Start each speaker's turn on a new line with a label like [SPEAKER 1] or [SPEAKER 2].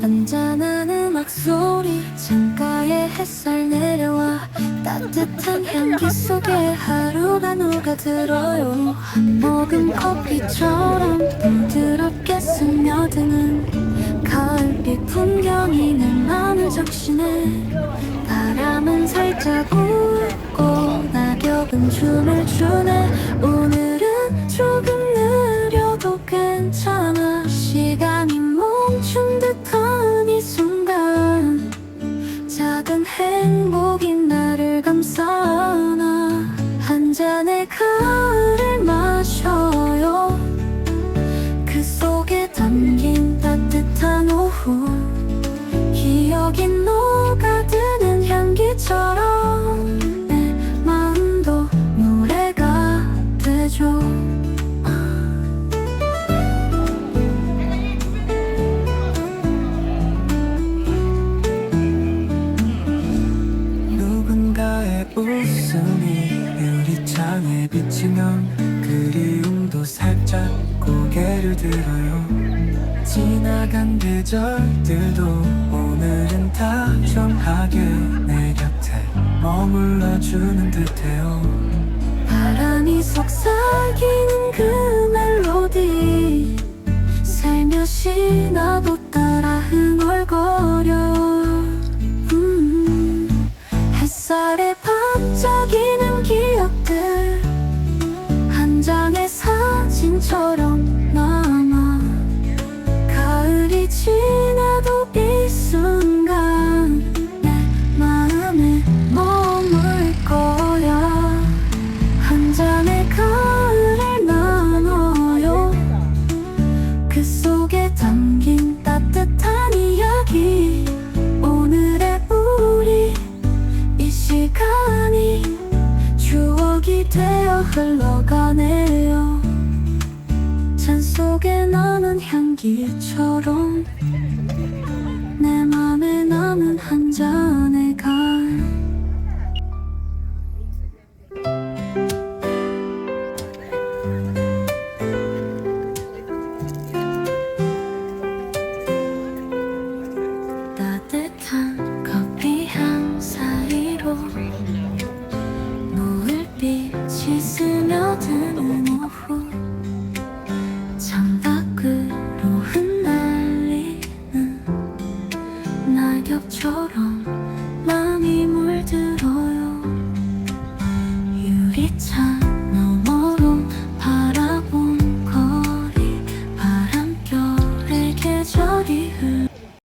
[SPEAKER 1] 잔잔한 음악 소리 창가에 햇살 내려와 따뜻한 향기 속에 하루가 녹아들어요. 먹은 커피처럼 부드럽게 스며드는 가을빛 풍경이 내 마음을 적시네. 바람은 살짝 웃고 낙엽은 춤을 추네. 오늘은 조금 느려도 괜찮아. 시간 행복이 나를 감싸나 한 잔의 가
[SPEAKER 2] 웃음이 유리창에 비치면 그리움도 살짝 고개를 들어요. 지나간 계절들도 오늘은 다정하게 내 곁에 머물러주는 듯해요.
[SPEAKER 1] 바람이 속삭이는 그 멜로디 사진처럼 남아 가을이 지나도 이 순간 내 마음에 머물 거야. 한 잔의 가을을 나눠요. 그 속에 담긴 따뜻한 이야기. 오늘의 우리 이 시간이 추억이 되어 흘러가네요 잔 속에 나는 향기처럼 유